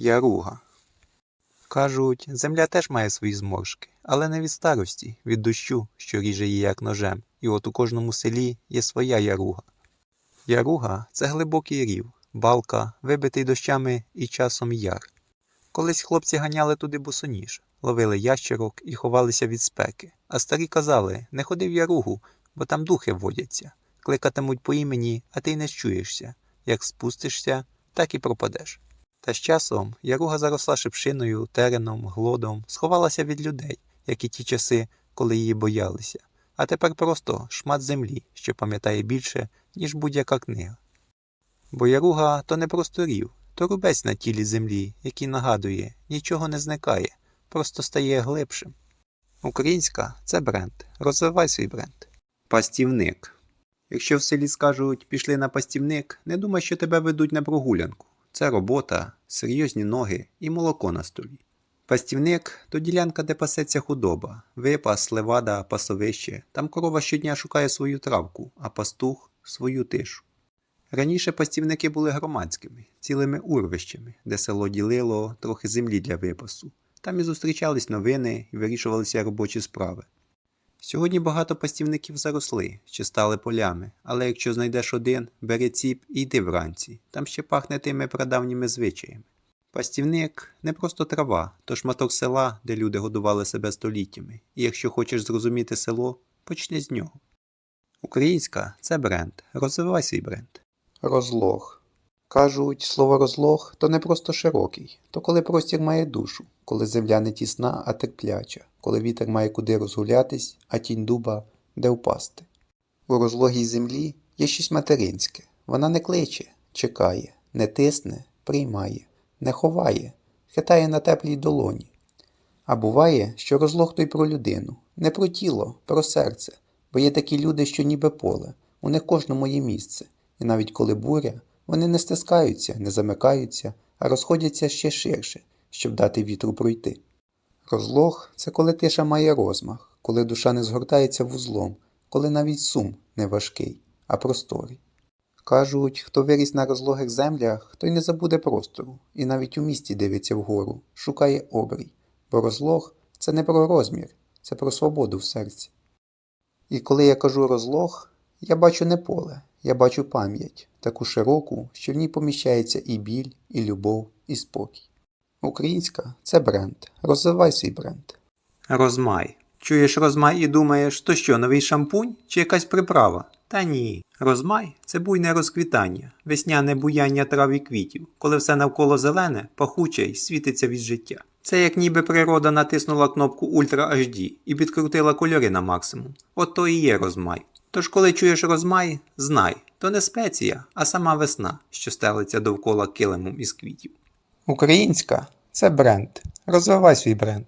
Яруга. Кажуть, земля теж має свої зморшки, але не від старості, від дощу, що ріже її як ножем, і от у кожному селі є своя яруга. Яруга це глибокий рів, балка, вибитий дощами і часом яр. Колись хлопці ганяли туди босоніж, ловили ящерок і ховалися від спеки, а старі казали не ходи в яругу, бо там духи водяться, кликатимуть по імені, а ти й не щуєшся. Як спустишся, так і пропадеш. Та з часом яруга заросла шипшиною, тереном, глодом, сховалася від людей, як і ті часи, коли її боялися, а тепер просто шмат землі, що пам'ятає більше, ніж будь-яка книга. Бо яруга то не просто рів, то рубець на тілі землі, який нагадує, нічого не зникає, просто стає глибшим. Українська це бренд. Розвивай свій бренд. Пастівник. Якщо в селі скажуть пішли на пастівник, не думай, що тебе ведуть на прогулянку. Це робота, серйозні ноги і молоко на столі. Пастівник то ділянка, де пасеться худоба, випас, левада, пасовище. Там корова щодня шукає свою травку, а пастух свою тишу. Раніше пастівники були громадськими, цілими урвищами, де село ділило трохи землі для випасу. Там і зустрічались новини і вирішувалися робочі справи. Сьогодні багато пастівників заросли чи стали полями, але якщо знайдеш один, бери ціп і йди вранці. Там ще пахне тими прадавніми звичаями. Пастівник не просто трава, то шматок села, де люди годували себе століттями. І якщо хочеш зрозуміти село, почни з нього. Українська це бренд. Розвивай свій бренд. Розлог. Кажуть, слово розлог то не просто широкий, то коли простір має душу, коли земля не тісна, а терпляча, коли вітер має куди розгулятись, а тінь дуба де впасти. У розлогій землі є щось материнське. Вона не кличе, чекає, не тисне, приймає, не ховає, хитає на теплій долоні. А буває, що розлог то й про людину, не про тіло, про серце, бо є такі люди, що ніби поле, у них кожному є місце, і навіть коли буря, вони не стискаються, не замикаються, а розходяться ще ширше, щоб дати вітру пройти. Розлог це коли тиша має розмах, коли душа не згортається вузлом, коли навіть сум не важкий, а просторий. Кажуть, хто виріс на розлогих землях, той не забуде простору, і навіть у місті дивиться вгору, шукає обрій, бо розлог це не про розмір, це про свободу в серці. І коли я кажу розлог, я бачу не поле, я бачу пам'ять, таку широку, що в ній поміщається і біль, і любов, і спокій. Українська це бренд. Розвивай свій бренд. Розмай. Чуєш розмай і думаєш, то що, новий шампунь чи якась приправа? Та ні. Розмай це буйне розквітання, весняне буяння трав і квітів, коли все навколо зелене, пахуче й світиться від життя. Це як ніби природа натиснула кнопку Ультра HD і підкрутила кольори на максимум. От то і є розмай. Тож, коли чуєш розмай, знай, то не спеція, а сама весна, що стелиться довкола килимом із квітів. Українська це бренд. Розвивай свій бренд.